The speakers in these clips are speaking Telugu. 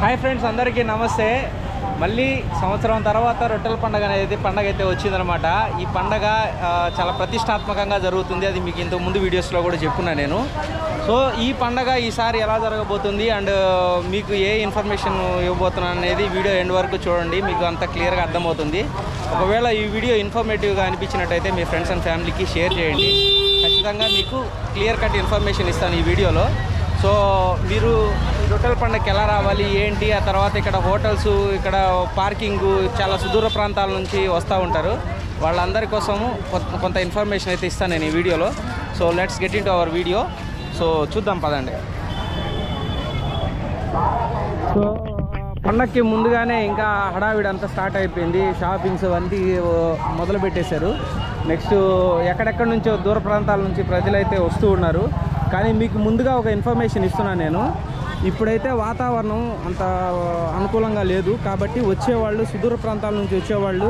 హాయ్ ఫ్రెండ్స్ అందరికీ నమస్తే. మళ్ళీ సంవత్సరం తర్వాత రొట్టెల పండగ అనేది పండగ అయితే వచ్చిందనమాట. ఈ పండగ చాలా ప్రతిష్టాత్మకంగా జరుగుతుంది. అది మీకు ఇంతకు ముందు వీడియోస్లో కూడా చెప్పున్నా నేను. సో ఈ పండగ ఈసారి ఎలా జరగబోతుంది అండ్ మీకు ఏ ఇన్ఫర్మేషన్ ఇవ్వబోతున్నాను అనేది వీడియో ఎండ్ వరకు చూడండి. మీకు అంత క్లియర్గా అర్థమవుతుంది. ఒకవేళ ఈ వీడియో ఇన్ఫర్మేటివ్గా అనిపించినట్టయితే మీ ఫ్రెండ్స్ అండ్ ఫ్యామిలీకి షేర్ చేయండి. ఖచ్చితంగా మీకు క్లియర్ కట్ ఇన్ఫర్మేషన్ ఇస్తాను ఈ వీడియోలో. సో మీరు రొట్టెల పండుగకి ఎలా రావాలి ఏంటి? ఆ తర్వాత ఇక్కడ హోటల్స్ ఇక్కడ పార్కింగ్ చాలా సుదూర ప్రాంతాల నుంచి వస్తూ ఉంటారు. వాళ్ళందరి కోసము కొ- కొంత ఇన్ఫర్మేషన్ అయితే ఇస్తాను నేను ఈ వీడియోలో. So let's get in to our video. So చూద్దాం పదండి. సో పండక్కి ముందుగానే ఇంకా హడావిడి అంతా స్టార్ట్ అయిపోయింది. షాపింగ్స్ అన్నీ మొదలు పెట్టేశారు. నెక్స్ట్ ఎక్కడెక్కడి నుంచో దూర ప్రాంతాల నుంచి ప్రజలైతే వస్తూ ఉన్నారు. కానీ మీకు ముందుగా ఒక ఇన్ఫర్మేషన్ ఇస్తున్నాను నేను. ఇప్పుడైతే వాతావరణం అంత అనుకూలంగా లేదు. కాబట్టి వచ్చేవాళ్ళు సుదూర ప్రాంతాల నుంచి వచ్చేవాళ్ళు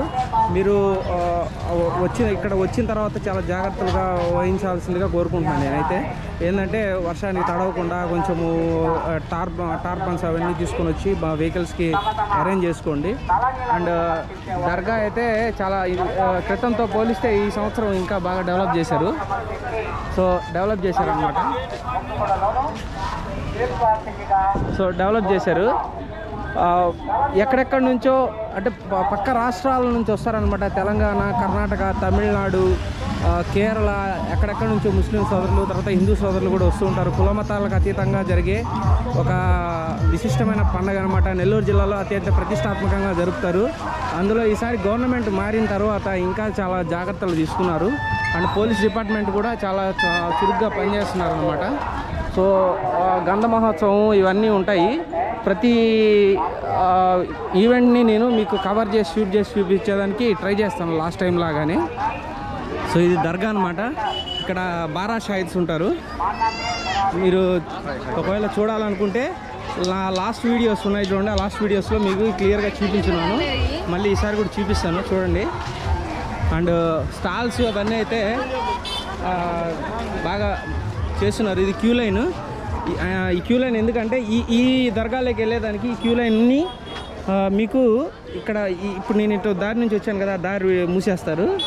మీరు వచ్చిన ఇక్కడ వచ్చిన తర్వాత చాలా జాగ్రత్తలుగా వహించాల్సిందిగా కోరుకుంటున్నాను నేనైతే. ఏంటంటే వర్షానికి తడవకుండా కొంచెము ఆ, టార్ప్ టార్పన్స్ అవన్నీ తీసుకొని వచ్చి మా వెహికల్స్కి అరేంజ్ చేసుకోండి. అండ్ దర్గా అయితే చాలా క్రితంతో పోలిస్తే ఈ సంవత్సరం ఇంకా బాగా డెవలప్ చేశారు. సో డెవలప్ చేశారు అనమాట సో డెవలప్ చేశారు. ఎక్కడెక్కడి నుంచో అంటే పక్క రాష్ట్రాల నుంచి వస్తారనమాట తెలంగాణ కర్ణాటక తమిళనాడు కేరళ ఎక్కడెక్కడి నుంచో ముస్లిం సోదరులు తర్వాత హిందూ సోదరులు కూడా వస్తూ ఉంటారు. కుల మతాలకు అతీతంగా జరిగే ఒక విశిష్టమైన పండుగ అనమాట నెల్లూరు జిల్లాలో అత్యంత ప్రతిష్టాత్మకంగా జరుపుతారు. అందులో ఈసారి గవర్నమెంట్ మారిన తర్వాత ఇంకా చాలా జాగ్రత్తలు తీసుకున్నారు. అండ్ పోలీస్ డిపార్ట్మెంట్ కూడా చాలా చురుగ్గా పనిచేస్తున్నారు అనమాట సో గంధ మహోత్సవం ఇవన్నీ ఉంటాయి. ప్రతి ఈవెంట్ని నేను మీకు కవర్ చేసి షూట్ చేసి చూపించేదానికి ట్రై చేస్తాను లాస్ట్ టైం లాగానే. సో ఇది దర్గా అనమాట ఇక్కడ బారా షాయిద్స్ ఉంటారు. మీరు ఒకవేళ చూడాలనుకుంటే నా లాస్ట్ వీడియోస్ ఉన్నాయి చూడండి. ఆ లాస్ట్ వీడియోస్లో మీకు క్లియర్గా చూపించున్నాను. మళ్ళీ ఈసారి కూడా చూపిస్తాను. చూడండి. అండ్ స్టాల్స్ అవన్నీ అయితే బాగా చేస్తున్నారు. ఇది క్యూ లైన్. ఈ- ఈ క్యూ లైన్ ఎందుకంటే ఈ ఈ దర్గాలోకి వెళ్ళేదానికి ఈ క్యూ లైన్ని మీకు ఇక్కడ ఈ- ఇప్పుడు నేను ఇటు దారి నుంచి వచ్చాను కదా దారి మూసేస్తారు.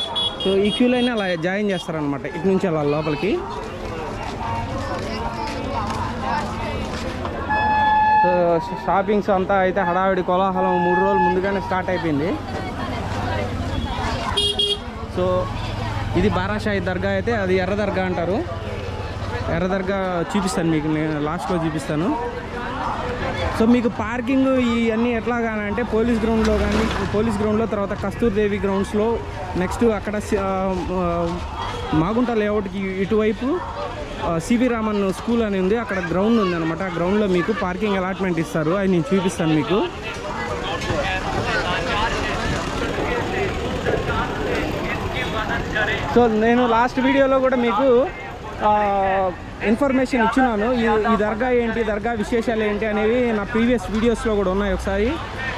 సో ఈ క్యూ లైన్ అలా జాయిన్ చేస్తారనమాట ఇటు నుంచి అలా లోపలికి. సో షాపింగ్స్ అంతా అయితే హడావిడి కోలాహలం మూడు రోజులు ముందుగానే స్టార్ట్ అయిపోయింది. సో ఇది బారాషాయి దర్గా అయితే అది ఎర్ర దర్గా అంటారు. ఎర్ర దర్గా చూపిస్తాను మీకు నేను లాస్ట్లో చూపిస్తాను. సో మీకు పార్కింగ్ ఇవన్నీ ఎట్లా అంటే పోలీస్ గ్రౌండ్లో కానీ పోలీస్ గ్రౌండ్లో తర్వాత కస్తూర్దేవి గ్రౌండ్స్లో నెక్స్ట్ అక్కడ మాగుంట లేఅవుట్కి ఇటువైపు సివి రామన్ స్కూల్ అని ఉంది. అక్కడ గ్రౌండ్ ఉంది అనమాట ఆ గ్రౌండ్లో మీకు పార్కింగ్ అలాట్మెంట్ ఇస్తారు. అది నేను చూపిస్తాను మీకు. సో నేను లాస్ట్ వీడియోలో కూడా మీకు ఇన్ఫర్మేషన్ ఇచ్చినాను. ఈ దర్గా ఏంటి దర్గా విశేషాలు ఏంటి అనేవి నా ప్రీవియస్ వీడియోస్లో కూడా ఉన్నాయి ఒకసారి.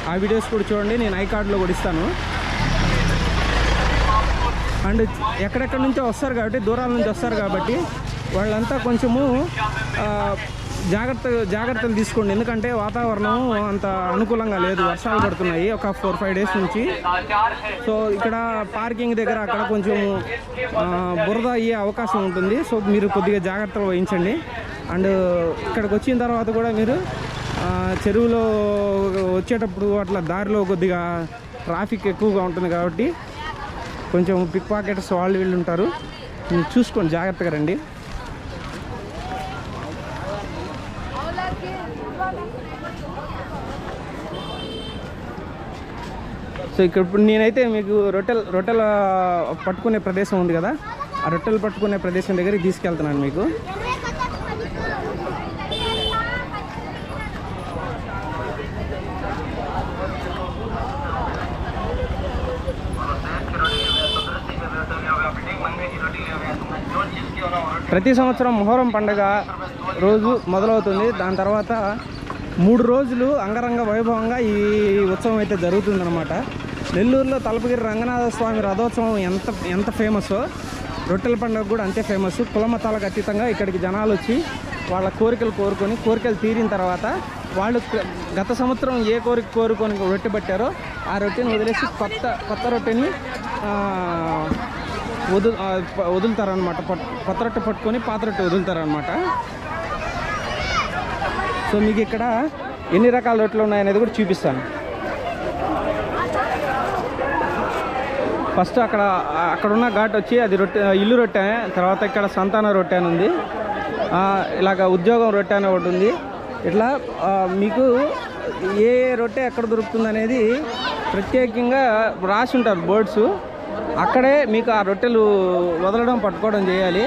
ఆ వీడియోస్ కూడా చూడండి నేను ఐ కార్డులో కూడా ఇస్తాను. అండ్ ఎక్కడెక్కడి నుంచో వస్తారు కాబట్టి దూరాల నుంచి వస్తారు కాబట్టి వాళ్ళంతా కొంచెము జాగ్రత్త జాగ్రత్తలు తీసుకోండి. ఎందుకంటే వాతావరణం అంత అనుకూలంగా లేదు. వర్షాలు పడుతున్నాయి. ఒక ఫోర్ ఫైవ్ డేస్ నుంచి. సో ఇక్కడ పార్కింగ్ దగ్గర అక్కడ కొంచెం బురద అయ్యే అవకాశం ఉంటుంది. సో మీరు కొద్దిగా జాగ్రత్తలు వహించండి. అండ్ ఇక్కడికి వచ్చిన తర్వాత కూడా మీరు చెరువులో వచ్చేటప్పుడు అట్లా దారిలో కొద్దిగా ట్రాఫిక్ ఎక్కువగా ఉంటుంది కాబట్టి కొంచెం పిక్ పాకెట్స్ వాళ్ళు వీళ్ళు ఉంటారు. చూసుకోండి. జాగ్రత్తగా రండి. సో ఇక్కడ ఇప్పుడు నేనైతే మీకు రొట్టెలు రొట్టెల పట్టుకునే ప్రదేశం ఉంది కదా ఆ రొట్టెలు పట్టుకునే ప్రదేశం దగ్గరికి తీసుకెళ్తున్నాను మీకు. ప్రతి సంవత్సరం మొహరం పండుగ రోజు మొదలవుతుంది. దాని తర్వాత మూడు రోజులు అంగరంగ వైభవంగా ఈ ఉత్సవం అయితే జరుగుతుందన్నమాట. నెల్లూరులో తలపగిరి రంగనాథ స్వామి రథోత్సవం ఎంత ఎంత ఫేమస్ రొట్టెల పండుగ కూడా అంతే ఫేమస్. కులమతాలకు అతీతంగా ఇక్కడికి జనాలు వచ్చి వాళ్ళ కోరికలు కోరుకొని కోరికలు తీరిన తర్వాత వాళ్ళు గత సంవత్సరం ఏ కోరిక కోరుకొని రొట్టె పట్టారో ఆ రొట్టెని వదిలేసి కొత్త కొత్త రొట్టెని వదు వదులుతారనమాట కొత్త రొట్టె పట్టుకొని పాత రొట్టె వదులుతారనమాట సో మీకు ఇక్కడ ఎన్ని రకాల రొట్టెలు ఉన్నాయనేది కూడా చూపిస్తాను. ఫస్ట్ అక్కడ అక్కడున్న ఘాట్ వచ్చి అది రొట్టె ఇల్లు రొట్టె తర్వాత ఇక్కడ సంతాన రొట్టె అని ఉంది. ఇలాగ ఉద్యోగం రొట్టె అని ఒకటి ఉంది. ఇట్లా మీకు ఏ రొట్టె ఎక్కడ దొరుకుతుంది అనేది ప్రత్యేకంగా రాసి ఉంటారు బోర్డ్స్. అక్కడే మీకు ఆ రొట్టెలు వదలడం పట్టుకోవడం చేయాలి.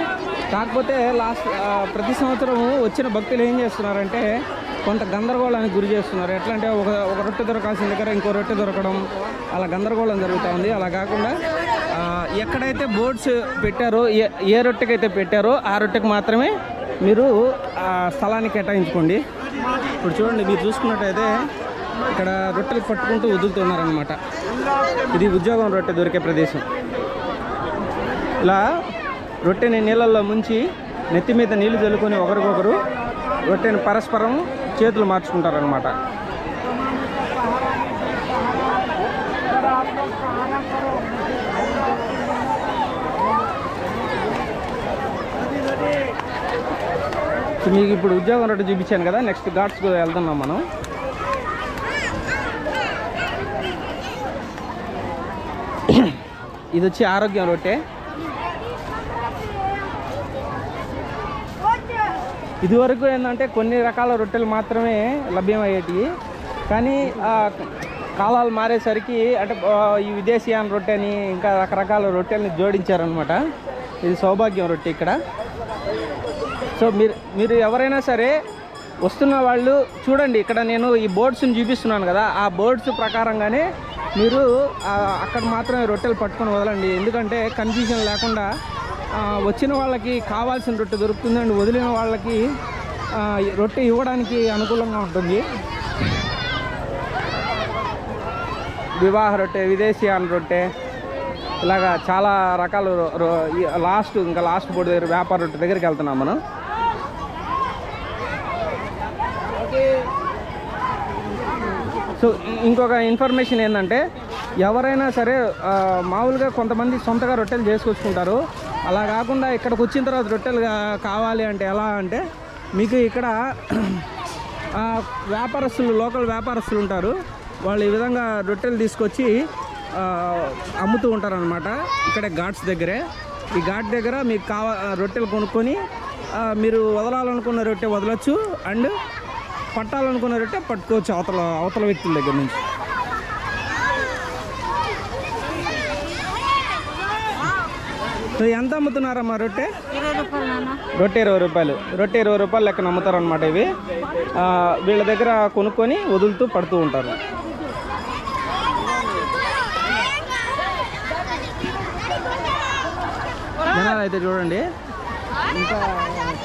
కాకపోతే లాస్ట్ ప్రతి సంవత్సరం వచ్చిన భక్తులు ఏం చేస్తున్నారంటే కొంత గందరగోళానికి గురి చేస్తున్నారు. ఎట్లా అంటే ఒక ఒక రొట్టె దొరకాల్సిన దగ్గర ఇంకో రొట్టె దొరకడం అలా గందరగోళం జరుగుతూ ఉంది. అలా కాకుండా ఎక్కడైతే బోర్డ్స్ పెట్టారో ఏ ఏ రొట్టెకైతే పెట్టారో ఆ రొట్టెకి మాత్రమే మీరు ఆ స్థలాన్ని కేటాయించుకోండి. ఇప్పుడు చూడండి మీరు చూసుకున్నట్టయితే ఇక్కడ రొట్టెలు పట్టుకుంటూ వదులుతున్నారనమాట ఇది ఉద్యోగం రొట్టె దొరికే ప్రదేశం. ఇలా రొట్టెని నీళ్ళల్లో ముంచి నెత్తి మీద నీళ్ళు చల్లుకొని ఒకరికొకరు రొట్టెని పరస్పరం చేతులు మార్చుకుంటారనమాట మీకు ఇప్పుడు ఉద్యోగం రొట్టె చూపించాను కదా నెక్స్ట్ ఘాట్స్కి వెళ్తున్నాం మనం. ఇది వచ్చి ఆరోగ్యం రొట్టె ఇదివరకు ఏంటంటే కొన్ని రకాల రొట్టెలు మాత్రమే లభ్యమయ్యేటివి. కానీ ఆ, కాలాలు మారేసరికి అంటే ఈ విదేశీయాన రొట్టె అని ఇంకా రకరకాల రొట్టెల్ని జోడించారనమాట ఇది సౌభాగ్యం రొట్టె ఇక్కడ. సో మీరు మీరు ఎవరైనా సరే వస్తున్న వాళ్ళు చూడండి ఇక్కడ నేను ఈ బోర్డ్స్ని చూపిస్తున్నాను కదా ఆ బోర్డ్స్ ప్రకారంగానే మీరు అక్కడ మాత్రమే రొట్టెలు పట్టుకొని వదలండి. ఎందుకంటే కన్ఫ్యూజన్ లేకుండా వచ్చిన వాళ్ళకి కావాల్సిన రొట్టె దొరుకుతుందండి. వదిలిన వాళ్ళకి రొట్టె ఇవ్వడానికి అనుకూలంగా ఉంటుంది. వివాహ రొట్టె విదేశీయాన రొట్టె ఇలాగా చాలా రకాల లాస్ట్ ఇంకా లాస్ట్ బోర్డు దగ్గర వ్యాపార రొట్టె దగ్గరికి వెళ్తున్నాం మనం. సో ఇంకొక ఇన్ఫర్మేషన్ ఏంటంటే ఎవరైనా సరే మామూలుగా కొంతమంది సొంతగా రొట్టెలు చేసుకొచ్చుకుంటారు. అలా కాకుండా ఇక్కడికి వచ్చిన తర్వాత రొట్టెలు కావాలి అంటే ఎలా అంటే మీకు ఇక్కడ వ్యాపారస్తులు లోకల్ వ్యాపారస్తులు ఉంటారు. వాళ్ళు ఈ విధంగా రొట్టెలు తీసుకొచ్చి అమ్ముతూ ఉంటారనమాట ఇక్కడే ఘాట్స్ దగ్గరే. ఈ ఘాట్ దగ్గర మీకు కావా రొట్టెలు కొనుక్కొని మీరు వదలాలనుకున్న రొట్టె వదలొచ్చు. అండ్ పట్టాలనుకున్న రొట్టె పట్టుకోవచ్చు అవతల అవతల వ్యక్తుల దగ్గర నుంచి. ఎంత అమ్ముతున్నారమ్మా రొట్టె? రొట్టె ఇరవై రూపాయలు. రొట్టె ఇరవై రూపాయలు లెక్కన అమ్ముతారు అనమాట ఇవి వీళ్ళ దగ్గర కొనుక్కొని వదులుతూ పడుతూ ఉంటారు. జనాలు అయితే చూడండి. ఇంకా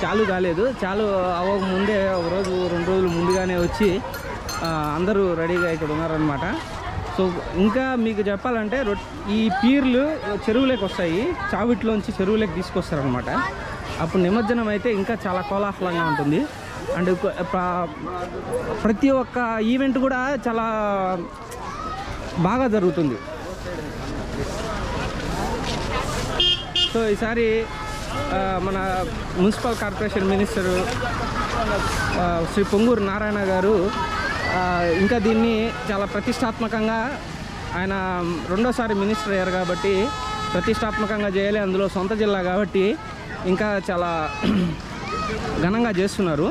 చాలు కాలేదు. చాలు అవ్వక ముందే ఒక రోజు రెండు రోజులు ముందుగానే వచ్చి అందరూ రెడీగా ఇక్కడ ఉన్నారనమాట సో ఇంకా మీకు చెప్పాలంటే రొట్ ఈ పీర్లు చెరువులోకి వస్తాయి. చావిట్లోంచి చెరువులోకి తీసుకొస్తారనమాట అప్పుడు నిమజ్జనం అయితే ఇంకా చాలా కోలాహలంగా ఉంటుంది. అండ్ ప్రతి ఒక్క ఈవెంట్ కూడా చాలా బాగా జరుగుతుంది. సో ఈసారి మన municipal corporation minister Shri Ponguru Narayana గారు ఇంకా దీన్ని చాలా ప్రతిష్టాత్మకంగా ఆయన రెండోసారి మినిస్టర్ అయ్యారు కాబట్టి ప్రతిష్టాత్మకంగా చేయాలి. అందులో సొంత జిల్లా కాబట్టి ఇంకా చాలా ఘనంగా చేస్తున్నారు.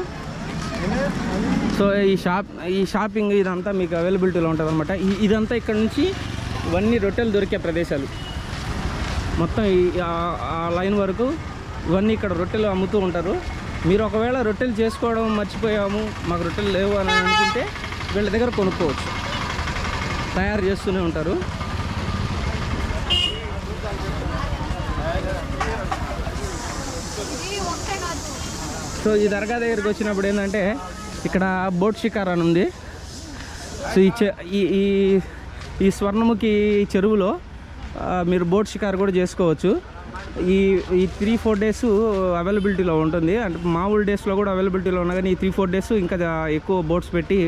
సో ఈ షాప్ ఈ షాపింగ్ ఇదంతా మీకు అవైలబిలిటీలో ఉంటుంది అనమాట ఇదంతా ఇక్కడ నుంచి ఇవన్నీ రొట్టెలు దొరికే ప్రదేశాలు. మొత్తం ఈ ఆ- ఆ లైన్ వరకు ఇవన్నీ ఇక్కడ రొట్టెలు అమ్ముతూ ఉంటారు. మీరు ఒకవేళ రొట్టెలు చేసుకోవడం మర్చిపోయాము మాకు రొట్టెలు లేవు అని అనుకుంటే వీళ్ళ దగ్గర కొనుక్కోవచ్చు. తయారు చేస్తూనే ఉంటారు. సో ఈ దర్గా దగ్గరికి వచ్చినప్పుడు ఏంటంటే ఇక్కడ బోట్ షికార్ అని ఉంది. సో ఈ చె ఈ ఈ ఈ స్వర్ణముఖి చెరువులో మీరు బోట్ షికార్ కూడా చేసుకోవచ్చు. ఈ ఈ త్రీ ఫోర్ డేస్ అవైలబిలిటీలో ఉంటుంది. అంటే మామూలు డేస్లో కూడా అవైలబిలిటీలో ఉన్నా కానీ ఈ త్రీ ఫోర్ డేస్ ఇంకా ఎక్కువ బోట్స్ పెట్టి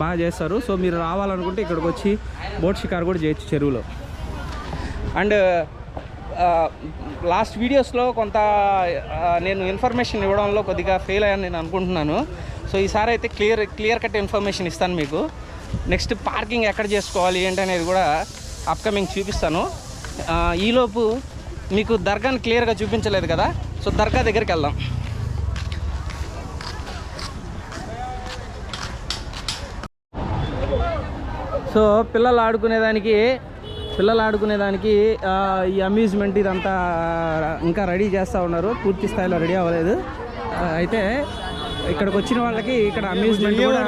బాగా చేస్తారు. సో మీరు రావాలనుకుంటే ఇక్కడికి వచ్చి బోట్ షికారు కూడా చేయొచ్చు చెరువులో. అండ్ లాస్ట్ వీడియోస్లో కొంత నేను ఇన్ఫర్మేషన్ ఇవ్వడంలో కొద్దిగా ఫెయిల్ అయ్యాను నేను అనుకుంటున్నాను. సో ఈసారి అయితే క్లియర్ క్లియర్ కట్ ఇన్ఫర్మేషన్ ఇస్తాను మీకు. నెక్స్ట్ పార్కింగ్ ఎక్కడ చేసుకోవాలి ఏంటి అనేది కూడా అప్కమింగ్ చూపిస్తాను. ఈలోపు మీకు దర్గాని క్లియర్గా చూపించలేదు కదా? సో దర్గా దగ్గరికి వెళ్దాం. సో పిల్లలు ఆడుకునేదానికి పిల్లలు ఆడుకునేదానికి ఈ అమ్యూజ్మెంట్ ఇదంతా ఇంకా రెడీ చేస్తూ ఉన్నారు. పూర్తి స్థాయిలో రెడీ అవ్వలేదు. అయితే ఇక్కడికి వచ్చిన వాళ్ళకి ఇక్కడ అమ్యూజ్మెంట్ కూడా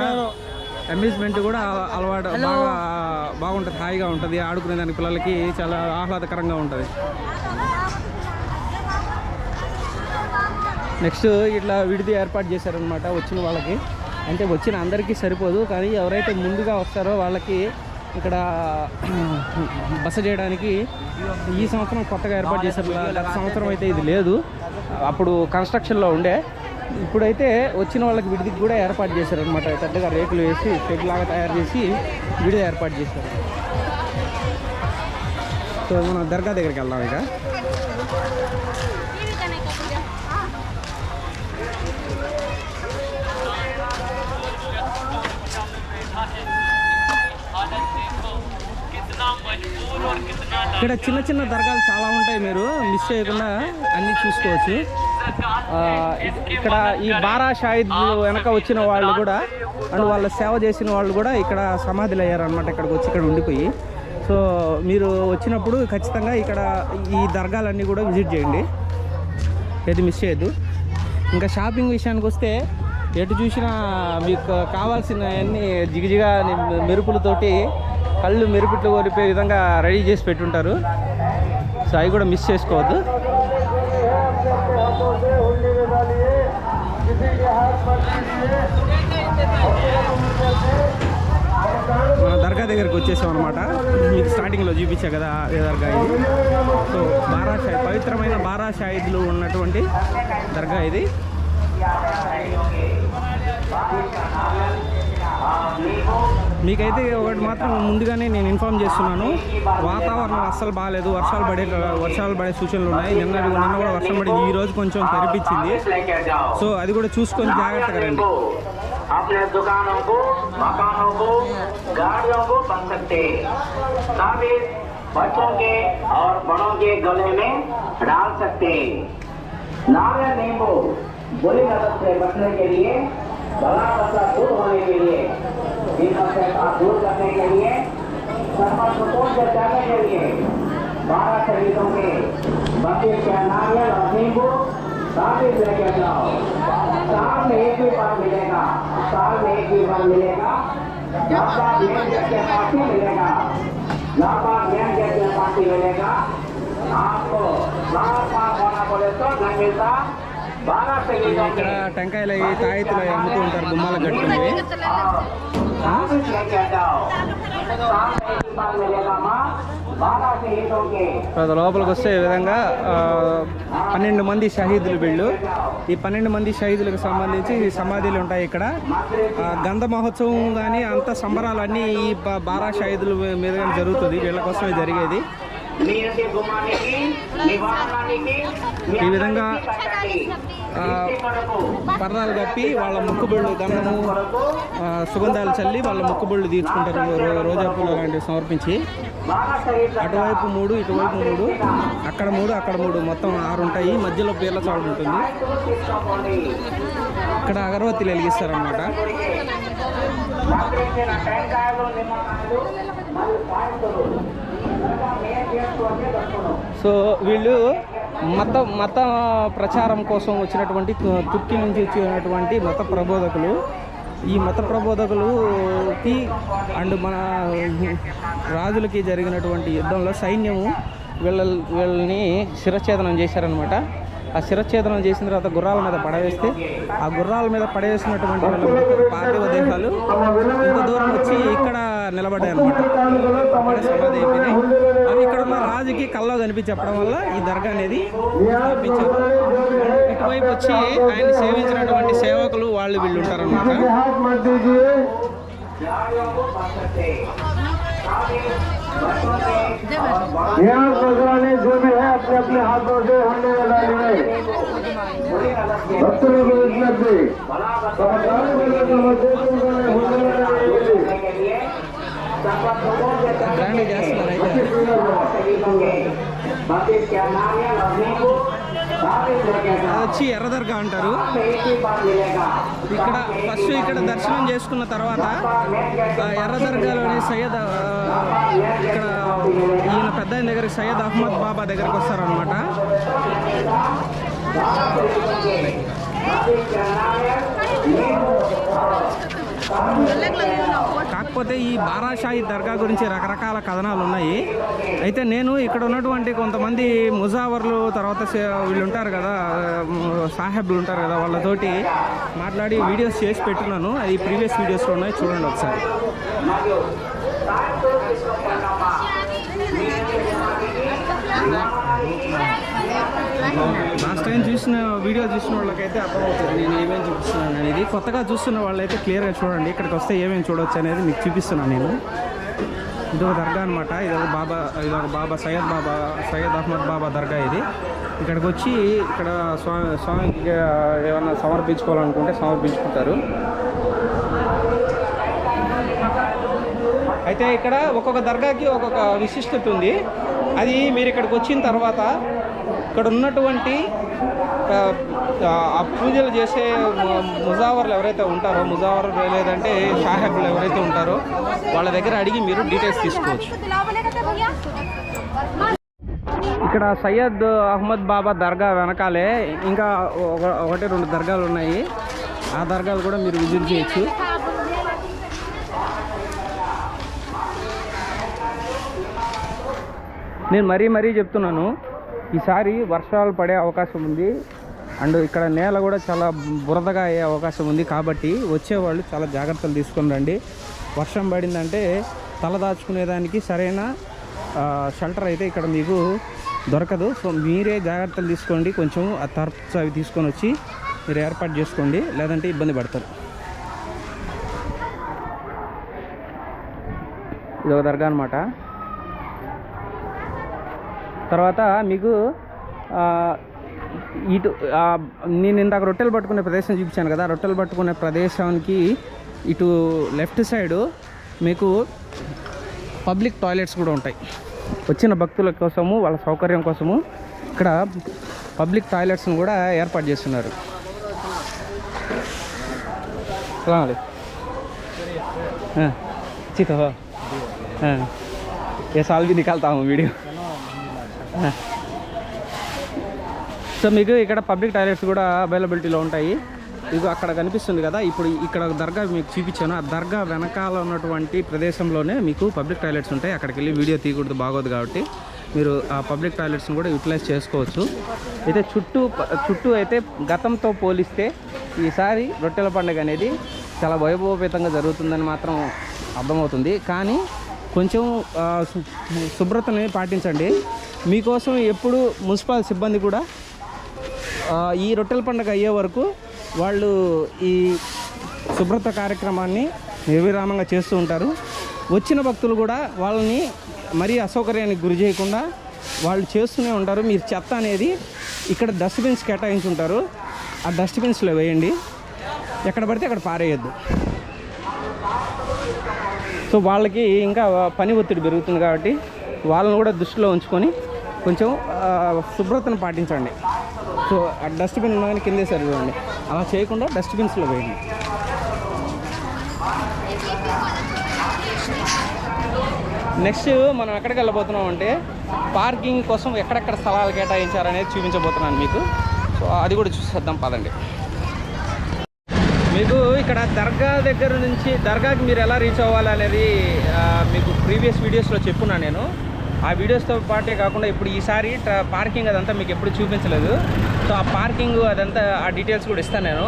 అమ్యూజ్మెంట్ కూడా అలవాటు బాగా బాగుంటుంది హాయిగా ఉంటుంది. ఆడుకునేదానికి పిల్లలకి చాలా ఆహ్లాదకరంగా ఉంటుంది. నెక్స్ట్ ఇట్లా విడిది ఏర్పాటు చేశారనమాట వచ్చిన వాళ్ళకి. అంటే వచ్చిన అందరికీ సరిపోదు కానీ ఎవరైతే ముందుగా వస్తారో వాళ్ళకి ఇక్కడ బస చేయడానికి ఈ సంవత్సరం కొత్తగా ఏర్పాటు చేశారు గత సంవత్సరం అయితే ఇది లేదు. అప్పుడు కన్స్ట్రక్షన్లో ఉండే. ఇప్పుడైతే వచ్చిన వాళ్ళకి విడిదికి కూడా ఏర్పాటు చేశారు అనమాట పెద్దగా రేకులు వేసి షెడ్ లాగా తయారు చేసి విడిది ఏర్పాటు చేశారు. సో మనం దర్గా దగ్గరికి వెళ్దాం ఇక. ఇక్కడ చిన్న చిన్న దర్గాలు చాలా ఉంటాయి మీరు మిస్ చేయకుండా అన్నీ చూసుకోవచ్చు. ఇక్కడ ఈ బారా షాహిద్ వెనక వచ్చిన వాళ్ళు కూడా అండ్ వాళ్ళ సేవ చేసిన వాళ్ళు కూడా ఇక్కడ సమాధులు అయ్యారనమాట ఇక్కడికి వచ్చి ఇక్కడ ఉండిపోయి. సో మీరు వచ్చినప్పుడు ఖచ్చితంగా ఇక్కడ ఈ దర్గాలన్నీ కూడా విజిట్ చేయండి. ఏది మిస్ చేయొద్దు. ఇంకా షాపింగ్ విషయానికి వస్తే ఎటు చూసినా మీకు కావాల్సినవన్నీ జిగిజిగా మెరుపులతోటి కళ్ళు మెరుపుట్లు కోరిపోయే విధంగా రెడీ చేసి పెట్టుంటారు. సో అవి కూడా మిస్ చేసుకోవద్దు. మన దర్గా దగ్గరికి వచ్చేసాం అనమాట మీకు స్టార్టింగ్లో చూపించా కదా ఏ దర్గా ఇది. సో బారాషాయి పవిత్రమైన బారాషాయిద్లు ఉన్నటువంటి దర్గా ఇది. మీకైతే ఒకటి మాత్రం ముందుగానే నేను ఇన్ఫామ్ చేస్తున్నాను వాతావరణం అస్సలు బాగాలేదు వర్షాలు పడే వర్షాలు పడే సూచనలు ఉన్నాయి నిన్న నిన్న కూడా వర్షం పడింది ఈ రోజు కొంచెం తెరిపించింది लेकर जाओ సో అది కూడా చూసుకొని జాగ్రత్తగా రండి को अपने दुकानों को मकानों को गाड़ियों को बन सकते ताबीज बच्चों के और बड़ों के गले में डाल सकते नारियल नींबू बुरी नजर से बचने के लिए बड़ा बच्चा दूर होने के लिए इन बच्चे का दूर करने के लिए सरपंच को से जाने के लिए बारह शहीदों के बकरीद के नारियल और नींबू ताबीज लेकर जाओ साल में एक ही बार मिलेगा साल में एक ही बार मिलेगा लापा ज्ञान जैसे पार्टी मिलेगा लापा ज्ञान जैसे पार्टी मिलेगा आपको बार बार होना बोले तो नहीं मिलता बारह से ఇక్కడ టెంకాయలు అవి తాయితులు అవి అమ్ముతూ ఉంటారు గుమ్మాల కట్టుకునేవి లోపలికి వస్తే ఈ విధంగా పన్నెండు మంది షహీదులు వీళ్ళు. ఈ పన్నెండు మంది షహీదులకు సంబంధించి సమాధులు ఉంటాయి ఇక్కడ. గంధ మహోత్సవం కానీ అంత సంబరాలు అన్నీ ఈ బారా షహీదుల మీద జరుగుతుంది. వీళ్ళ కోసమే జరిగేది. ఈ విధంగా పర్ణాలు కప్పి వాళ్ళ ముక్కుబళ్ళు గంధము సుగంధాలు చల్లి వాళ్ళ ముక్కుబళ్ళు తీర్చుకుంటారు. రోజా పూలు అలాంటివి సమర్పించి అటువైపు మూడు ఇటువైపు మూడు అక్కడ మూడు అక్కడ మూడు. మొత్తం ఆరు ఉంటాయి. మధ్యలో పీర్ల చావుడు ఉంటుంది. ఇక్కడ అగరవత్తి వెలిగిస్తారనమాట సో వీళ్ళు మత మత ప్రచారం కోసం వచ్చినటువంటి తుర్కీ నుంచి వచ్చినటువంటి మత ప్రబోధకులు. ఈ మత ప్రబోధకులుకి అండ్ మన రాజులకి జరిగినటువంటి యుద్ధంలో సైన్యము వీళ్ళ వీళ్ళని శిరఛేదనం చేశారనమాట ఆ శిరఛేదనం చేసిన తర్వాత గుర్రాల మీద పడవేస్తే ఆ గుర్రాల మీద పడవేసినటువంటి పార్థివ దేహాలు ఇంత దూరం వచ్చి ఇక్కడ నిలబడ్డాయి అనమాట సమాధి అయిపోయినాయి. అవి ఇక్కడ రాజుకి కల్లో కనిపించి చెప్పడం వల్ల ఈ దర్గా అనేది స్థాపించారు ఇటువైపు వచ్చి ఆయన సేవించినటువంటి సేవకులు వాళ్ళు వీళ్ళు ఉంటారన్నమాట हाथ मत दीजिए यहाँ ससुराली जो भी है अपने अपने हाथों से हमने डाली गई भक्तों को उपलब्धि सरकारी బ్రాండ్ చేస్తున్నారు వచ్చి ఎర్రదర్గా అంటారు. ఇక్కడ ఫస్ట్ ఇక్కడ దర్శనం చేసుకున్న తర్వాత ఎర్రదర్గాలోని సయ్యద్ ఇక్కడ ఈయన పెద్ద దగ్గర సయ్యద్ అహ్మద్ బాబా దగ్గరకు వస్తారనమాట కాకపోతే ఈ బారాషాయి దర్గా గురించి రకరకాల కథనాలు ఉన్నాయి. అయితే నేను ఇక్కడ ఉన్నటువంటి కొంతమంది ముజావర్లు తర్వాత వీళ్ళు ఉంటారు కదా సాహెబ్లు ఉంటారు కదా వాళ్ళతోటి మాట్లాడి వీడియోస్ చేసి పెట్టినాను అది ప్రీవియస్ వీడియోస్లో ఉన్నాయి. చూడండి ఒకసారి. లాస్ట్ టైం చూసిన వీడియో చూసిన వాళ్ళకైతే అర్థమవుతుంది. నేను ఏమేమి చూపిస్తున్నాను అనేది. కొత్తగా చూస్తున్న వాళ్ళైతే క్లియర్గా చూడండి. ఇక్కడికి వస్తే ఏమేమి చూడవచ్చు అనేది మీకు చూపిస్తున్నాను నేను. ఇది ఒక దర్గా అనమాట ఇది ఒక బాబా ఇది ఒక బాబా సయ్యద్ బాబా సయ్యద్ అహ్మద్ బాబా దర్గా ఇది. ఇక్కడికి వచ్చి ఇక్కడ స్వామి స్వామికి ఏమన్నా సమర్పించుకోవాలనుకుంటే సమర్పించుకుంటారు. అయితే ఇక్కడ ఒక్కొక్క దర్గాకి ఒక్కొక్క విశిష్టత ఉంది. అది మీరు ఇక్కడికి వచ్చిన తర్వాత ఇక్కడ ఉన్నటువంటి ఆ, పూజలు చేసే ముజావర్లు ఎవరైతే ఉంటారో ముజావర్ లేదంటే షాహెబ్లు ఎవరైతే ఉంటారో వాళ్ళ దగ్గర అడిగి మీరు డీటెయిల్స్ తీసుకోవచ్చు. ఇక్కడ సయ్యద్ అహ్మద్ బాబా దర్గా వెనకాలే ఇంకా ఒక- ఒకటి రెండు దర్గాలు ఉన్నాయి. ఆ దర్గాలు కూడా మీరు విజిట్ చేయొచ్చు. నేను మరీ మరీ చెప్తున్నాను. ఈసారి వర్షాలు పడే అవకాశం ఉంది. అండ్ ఇక్కడ నేల కూడా చాలా బురదగా అయ్యే అవకాశం ఉంది కాబట్టి వచ్చేవాళ్ళు చాలా జాగ్రత్తలు తీసుకొని రండి. వర్షం పడిందంటే తల దాచుకునేదానికి సరైన షెల్టర్ అయితే ఇక్కడ మీకు దొరకదు. సో మీరే జాగ్రత్తలు తీసుకోండి. కొంచెం ఆ తర్ప్స్ అవి తీసుకొని వచ్చి మీరు ఏర్పాటు చేసుకోండి. లేదంటే ఇబ్బంది పడతారు. ఇది ఒక దర్గా అనమాట తర్వాత మీకు ఇటు నేను ఇందాక రొట్టెలు పట్టుకునే ప్రదేశం చూపించాను కదా రొట్టెలు పట్టుకునే ప్రదేశానికి ఇటు లెఫ్ట్ సైడు మీకు పబ్లిక్ టాయిలెట్స్ కూడా ఉంటాయి. వచ్చిన భక్తుల కోసము వాళ్ళ సౌకర్యం కోసము ఇక్కడ పబ్లిక్ టాయిలెట్స్ని కూడా ఏర్పాటు చేస్తున్నారు. చితో ఏ సాల్వి నికాల్తాము వీడియో. సో మీకు ఇక్కడ పబ్లిక్ టాయిలెట్స్ కూడా అవైలబిలిటీలో ఉంటాయి. ఇదిగో అక్కడ కనిపిస్తుంది కదా ఇప్పుడు ఇక్కడ ఒక దర్గా మీకు చూపించాను. ఆ దర్గా వెనకాల ఉన్నటువంటి ప్రదేశంలోనే మీకు పబ్లిక్ టాయిలెట్స్ ఉంటాయి. అక్కడికి వెళ్ళి వీడియో తీయకూడదు బాగోదు కాబట్టి మీరు ఆ పబ్లిక్ టాయిలెట్స్ని కూడా యూటిలైజ్ చేసుకోవచ్చు. అయితే చుట్టూ చుట్టూ అయితే గతంతో పోలిస్తే ఈసారి రొట్టెల పండుగ అనేది చాలా వైభవపేతంగా జరుగుతుందని మాత్రం అర్థమవుతుంది. కానీ కొంచెం శుభ్రతని పాటించండి. మీకోసం ఎప్పుడు మున్సిపల్ సిబ్బంది కూడా ఈ రొట్టెల పండుగ అయ్యే వరకు వాళ్ళు ఈ శుభ్రత కార్యక్రమాన్ని నిర్విరామంగా చేస్తూ ఉంటారు. వచ్చిన భక్తులు కూడా వాళ్ళని మరీ అసౌకర్యానికి గురి చేయకుండా వాళ్ళు చేస్తూనే ఉంటారు. మీరు చెత్త అనేది ఇక్కడ డస్ట్బిన్స్ కేటాయించి ఉంటారు ఆ డస్ట్బిన్స్లో వేయండి. ఎక్కడ పడితే అక్కడ పారేయద్దు. సో వాళ్ళకి ఇంకా పని ఒత్తిడి పెరుగుతుంది కాబట్టి వాళ్ళని కూడా దృష్టిలో ఉంచుకొని కొంచెం శుభ్రతను పాటించండి. సో ఆ డస్ట్బిన్ ఉన్నదని కిందే సరి చూడండి. అలా చేయకుండా డస్ట్బిన్స్లో వేయండి. నెక్స్ట్ మనం ఎక్కడికి వెళ్ళబోతున్నాం అంటే పార్కింగ్ కోసం ఎక్కడెక్కడ స్థలాలు కేటాయించారనేది చూపించబోతున్నాను మీకు. సో అది కూడా చూసేద్దాం పదండి. మీకు ఇక్కడ దర్గా దగ్గర నుంచి దర్గాకి మీరు ఎలా రీచ్ అవ్వాలి అనేది మీకు ప్రీవియస్ వీడియోస్లో చెప్పున్నా నేను. ఆ వీడియోస్తో పాటే కాకుండా ఇప్పుడు ఈసారి పార్కింగ్ అదంతా మీకు ఎప్పుడు చూపించలేదు. సో ఆ పార్కింగ్ అదంతా ఆ డీటెయిల్స్ కూడా ఇస్తాను నేను.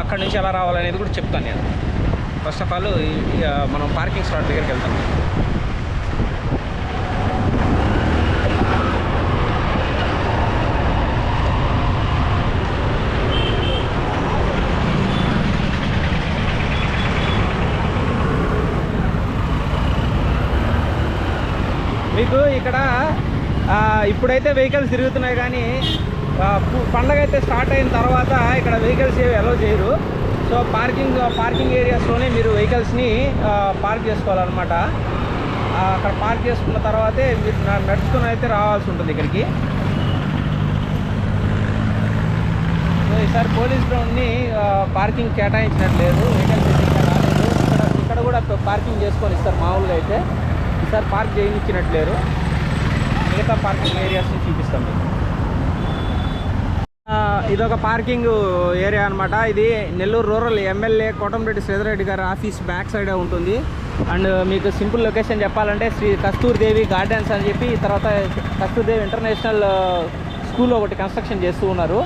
అక్కడ నుంచి ఎలా రావాలనేది కూడా చెప్తాను నేను. ఫస్ట్ ఆఫ్ ఆల్ మనం పార్కింగ్ స్లాట్ దగ్గరికి వెళ్తాం. మీకు ఇక్కడ ఇప్పుడైతే వెహికల్స్ తిరుగుతున్నాయి కానీ పండగ అయితే స్టార్ట్ అయిన తర్వాత ఇక్కడ వెహికల్స్ ఏవి అలౌ చేయరు. సో పార్కింగ్ పార్కింగ్ ఏరియాస్లోనే మీరు వెహికల్స్ని పార్క్ చేసుకోవాలన్నమాట. అక్కడ పార్క్ చేసుకున్న తర్వాతే మీరు నడుచుకుని అయితే రావాల్సి ఉంటుంది ఇక్కడికి. సో ఈసారి పోలీస్ గ్రౌండ్ని పార్కింగ్ కేటాయించినట్టు లేదు వెహికల్స్ ఇక్కడ ఇక్కడ కూడా పార్కింగ్ చేసుకొని ఇస్తారు మామూలుగా అయితే. సార్ పార్క్ చేయించినట్లేరు. మిగతా పార్కింగ్ ఏరియాస్ని చూపిస్తాం మీకు. ఇదొక పార్కింగ్ ఏరియా అన్నమాట. ఇది నెల్లూరు రూరల్ ఎమ్మెల్యే కోటంరెడ్డి శ్రీధరెడ్డి గారి ఆఫీస్ బ్యాక్ సైడే ఉంటుంది. అండ్ మీకు సింపుల్ లొకేషన్ చెప్పాలంటే శ్రీ కస్తూర్దేవి గార్డెన్స్ అని చెప్పి తర్వాత కస్తూర్దేవి ఇంటర్నేషనల్ స్కూల్ ఒకటి కన్స్ట్రక్షన్ చేస్తూ ఉన్నారు.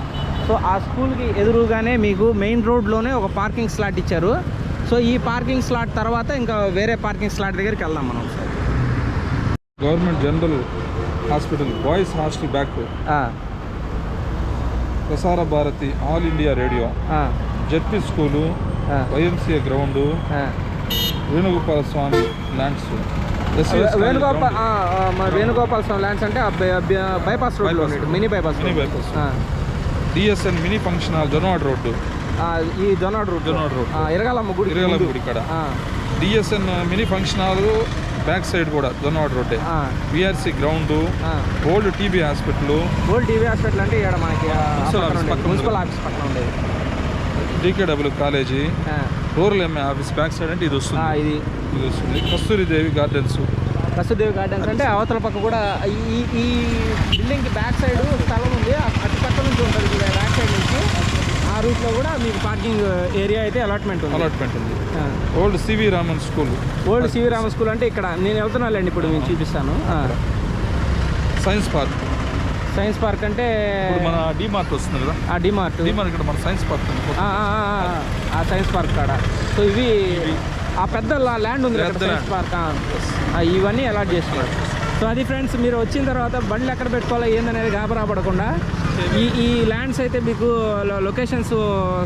సో ఆ స్కూల్కి ఎదురుగానే మీకు మెయిన్ రోడ్లోనే ఒక పార్కింగ్ స్లాట్ ఇచ్చారు. సో ఈ పార్కింగ్ స్లాట్ తర్వాత ఇంకా వేరే పార్కింగ్ స్లాట్ దగ్గరికి వెళ్దాం మనం sir. Government general hospital boys hostel back. Prasar Bharati all India radio. ZP school YMCA ground. Venugopala Swamy lands. Venugopal Venugopal Swamy lands అంటే బైపాస్ ఉన్నట్టు mini bypass mini road. Bypass. DSN mini function hall Jonnawada road ఈ జొనాడ్ రోడ్ జొనాడ్ రోడ్. ఇరగాలమ్మ గుడి ఇరగల ముందు. గుడి కాడ ఆ, DSN mini function hall back side కూడా Jonnawada రోడ్డే. VRC ground. Old TB hospital gold TV hospital అంటే ఇక్కడ మనకి మున్సిపల్ ఆఫీస్. పక్కన ఉండేది. DKW college rural MA office back side అంటే ఇది వస్తుంది. ఇది. ఇది వస్తుంది. కస్తూరి దేవి గార్డెన్స్ కస్తూదేవి గార్డెన్స్ అంటే అవతల పక్క కూడా ఈ ఈ బిల్డింగ్కి బ్యాక్ సైడ్ స్థలం ఉంది. అటు పక్క నుంచి ఉంటుంది బ్యాక్ సైడ్ నుంచి. రూట్లో కూడా మీకు పార్కింగ్ ఏరియా అయితే అలాట్మెంట్ ఉంది. అలాట్మెంట్ ఉంది. Old CV Raman school old CV Rama school అంటే ఇక్కడ నేను వెళ్తున్నానండి ఇప్పుడు నేను చూపిస్తాను. సైన్స్ పార్క్ సైన్స్ పార్క్ అంటే మన డిమార్ట్ వస్తుంది కదా? ఆ డిమార్ట్ డిమార్ట్ ఇక్కడ మన సైన్స్ పార్క్ ఉంది. ఆ, సైన్స్ పార్క్ కాడ. సో ఇవి ఆ పెద్ద ల్యాండ్ ఉంది సైన్స్ పార్క్ ఇవన్నీ అలాట్ చేస్తున్నారు. సో అది ఫ్రెండ్స్ మీరు వచ్చిన తర్వాత బండ్లు ఎక్కడ పెట్టుకోవాలో ఏందనేది గాబరా పడకుండా ఈ ఈ ల్యాండ్స్ అయితే మీకు లొకేషన్స్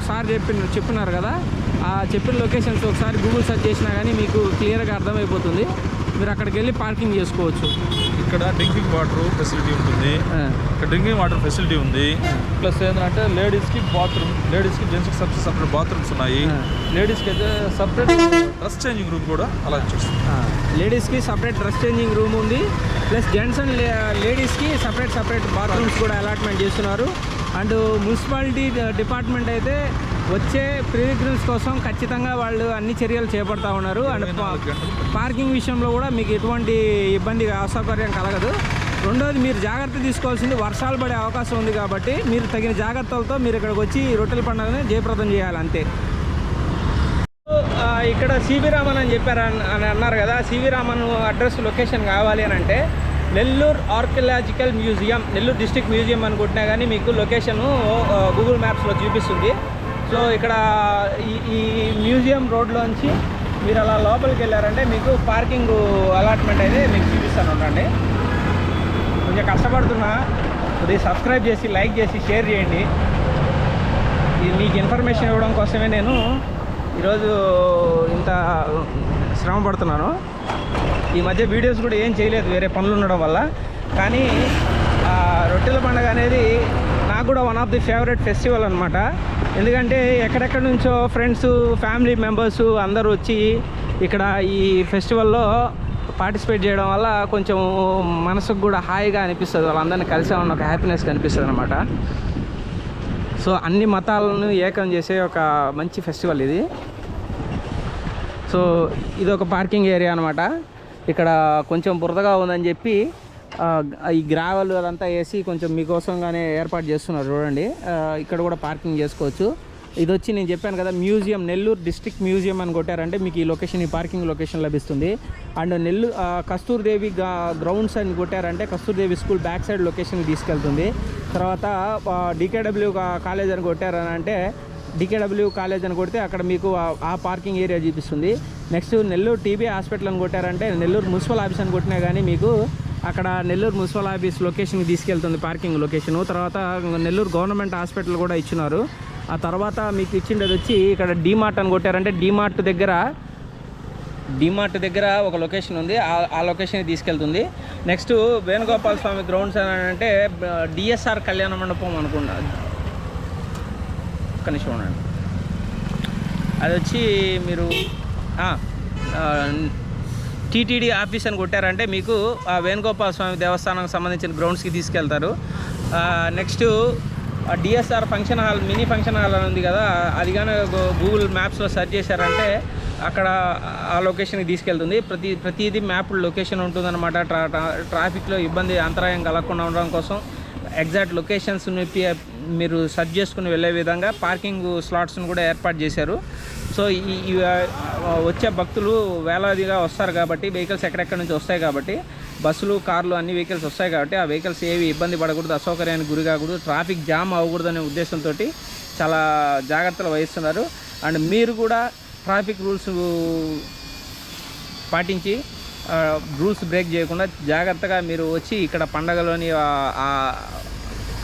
సార్ చెప్పిన చెప్పినారు కదా? ఆ చెప్పిన లొకేషన్స్ ఒకసారి గూగుల్ సెర్చ్ చేసినా కానీ మీకు క్లియర్గా అర్థమైపోతుంది. మీరు అక్కడికి వెళ్ళి పార్కింగ్ చేసుకోవచ్చు. ఇక్కడ డ్రింకింగ్ వాటర్ ఫెసిలిటీ ఉంటుంది. ఇక్కడ డ్రింకింగ్ వాటర్ ఫెసిలిటీ ఉంది. ప్లస్ ఏంటంటే లేడీస్కి బాత్రూమ్ లేడీస్కి జెంట్స్కి సపరేట్ సపరేట్ బాత్రూమ్స్ ఉన్నాయి. లేడీస్కి అయితే సపరేట్ డ్రెస్ చేంజింగ్ రూమ్ కూడా అలా చూస్తుంది లేడీస్కి సపరేట్ డ్రెస్ చేంజింగ్ రూమ్ ఉంది. ప్లస్ జెంట్స్ అండ్ లేడీస్కి సపరేట్ సపరేట్ బాత్రూమ్స్ కూడా అలాట్మెంట్ చేస్తున్నారు. అండ్ మున్సిపాలిటీ డిపార్ట్మెంట్ అయితే వచ్చే ప్రివిగ్రెన్స్ కోసం ఖచ్చితంగా వాళ్ళు అన్ని చర్యలు చేపడతా ఉన్నారు. అండ్ పార్కింగ్ విషయంలో కూడా మీకు ఎటువంటి ఇబ్బంది అసౌకర్యం కలగదు. రెండోది మీరు జాగ్రత్త తీసుకోవాల్సింది వర్షాలు పడే అవకాశం ఉంది కాబట్టి మీరు తగిన జాగ్రత్తలతో మీరు ఇక్కడికి వచ్చి రొట్టెల పండుగని జయప్రదం చేయాలి అంతే. ఇక్కడ సివి రామన్ అని చెప్పారు అన్- అని అన్నారు కదా. సివి రామన్ అడ్రస్ లొకేషన్ కావాలి అని అంటే Nellore archaeological museum Nellore district museum అని కొట్టినా కానీ మీకు లొకేషను గూగుల్ మ్యాప్స్లో చూపిస్తుంది. సో ఇక్కడ ఈ ఈ మ్యూజియం రోడ్లోంచి మీరు అలా లోపలికి వెళ్ళారంటే మీకు పార్కింగ్ అలాట్మెంట్ అయితే మీకు చూపిస్తాను ఉండండి. కొంచెం కష్టపడుతున్నా. కొద్దిగా సబ్స్క్రైబ్ చేసి లైక్ చేసి షేర్ చేయండి. ఇది మీకు ఇన్ఫర్మేషన్ ఇవ్వడం కోసమే నేను ఈరోజు ఇంత శ్రమ పడుతున్నాను. ఈ మధ్య వీడియోస్ కూడా ఏం చేయలేదు వేరే పనులు ఉండడం వల్ల. కానీ రొట్టెల పండుగ అనేది నాకు కూడా one of the favourite festival అనమాట ఎందుకంటే ఎక్కడెక్కడ నుంచో ఫ్రెండ్స్ ఫ్యామిలీ మెంబర్స్ అందరూ వచ్చి ఇక్కడ ఈ ఫెస్టివల్లో పార్టిసిపేట్ చేయడం వల్ల కొంచెం మనసుకు కూడా హాయిగా అనిపిస్తుంది. వాళ్ళందరినీ కలిసే ఉన్న ఒక హ్యాపీనెస్ కనిపిస్తుంది అనమాట సో అన్ని మతాలను ఏకం చేసే ఒక మంచి ఫెస్టివల్ ఇది. సో ఇది ఒక పార్కింగ్ ఏరియా అనమాట ఇక్కడ కొంచెం బురదగా ఉందని చెప్పి ఈ గ్రావెల్ అదంతా వేసి కొంచెం మీకోసంగానే ఏర్పాటు చేస్తున్నారు చూడండి. ఇక్కడ కూడా పార్కింగ్ చేసుకోవచ్చు. ఇది వచ్చి నేను చెప్పాను కదా మ్యూజియం నెల్లూరు డిస్ట్రిక్ట్ మ్యూజియం అని కొట్టారంటే మీకు ఈ లొకేషన్ ఈ పార్కింగ్ లొకేషన్ లభిస్తుంది. అండ్ నెల్లూరు కస్తూర్దేవి గ్రౌండ్స్ అని కొట్టారంటే Kasturdevi school back side location తీసుకెళ్తుంది. తర్వాత డికేడబ్ల్యూ కాలేజ్ అని కొట్టారని అంటే డికేడబ్ల్యూ కాలేజ్ అని కొడితే అక్కడ మీకు ఆ- ఆ పార్కింగ్ ఏరియా చూపిస్తుంది. నెక్స్ట్ నెల్లూరు టీబీ హాస్పిటల్ అని కొట్టారంటే నెల్లూరు మున్సిపల్ ఆఫీస్ అని కొట్టినా కానీ మీకు అక్కడ నెల్లూరు మున్సిపల్ ఆఫీస్ లొకేషన్కి తీసుకెళ్తుంది పార్కింగ్ లొకేషన్. తర్వాత నెల్లూరు గవర్నమెంట్ హాస్పిటల్ కూడా ఇచ్చినారు. ఆ తర్వాత మీకు ఇచ్చిండేది వచ్చి ఇక్కడ డీమార్ట్ అని కొట్టారంటే డీమార్ట్ దగ్గర డిమార్ట్ దగ్గర ఒక లొకేషన్ ఉంది. ఆ- ఆ లొకేషన్కి తీసుకెళ్తుంది. నెక్స్ట్ వేణుగోపాల స్వామి గ్రౌండ్స్ అని అంటే డిఎస్ఆర్ కళ్యాణ మండపం అనుకున్నా ఒక్క నిమిషం అది వచ్చి మీరు టీటీడీ ఆఫీస్ అని కొట్టారంటే మీకు ఆ వేణుగోపాల స్వామి దేవస్థానానికి సంబంధించిన గ్రౌండ్స్కి తీసుకెళ్తారు. Next DSR function hall mini function hall అని ఉంది కదా అది కానీ గూగుల్ మ్యాప్స్లో సెర్చ్ చేశారంటే అక్కడ ఆ లొకేషన్కి తీసుకెళ్తుంది. ప్రతి ప్రతిదీ మ్యాప్ లొకేషన్ ఉంటుందన్నమాట. ట్రా ట్రా- ట్రాఫిక్లో ఇబ్బంది అంతరాయం కలగకుండా ఉండడం కోసం ఎగ్జాక్ట్ లొకేషన్స్ మీరు సెర్చ్ చేసుకుని వెళ్ళే విధంగా పార్కింగ్ స్లాట్స్ను కూడా ఏర్పాటు చేశారు. సో ఈ వచ్చే భక్తులు వేలాదిగా వస్తారు కాబట్టి వెహికల్స్ ఎక్కడెక్కడి నుంచి వస్తాయి కాబట్టి బస్సులు కార్లు అన్ని వెహికల్స్ వస్తాయి కాబట్టి ఆ వెహికల్స్ ఏవి ఇబ్బంది పడకూడదు అసౌకర్యానికి గురి కాకూడదు ట్రాఫిక్ జామ్ అవ్వకూడదు అనే ఉద్దేశంతో చాలా జాగ్రత్తలు వహిస్తున్నారు. అండ్ మీరు కూడా ట్రాఫిక్ రూల్స్ పాటించి రూల్స్ బ్రేక్ చేయకుండా జాగ్రత్తగా మీరు వచ్చి ఇక్కడ పండగలోని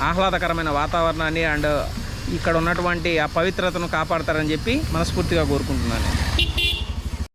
ఆహ్లాదకరమైన వాతావరణాన్ని అండ్ ఇక్కడ ఉన్నటువంటి ఆ పవిత్రతను కాపాడతారని చెప్పి మనస్ఫూర్తిగా కోరుకుంటున్నాను.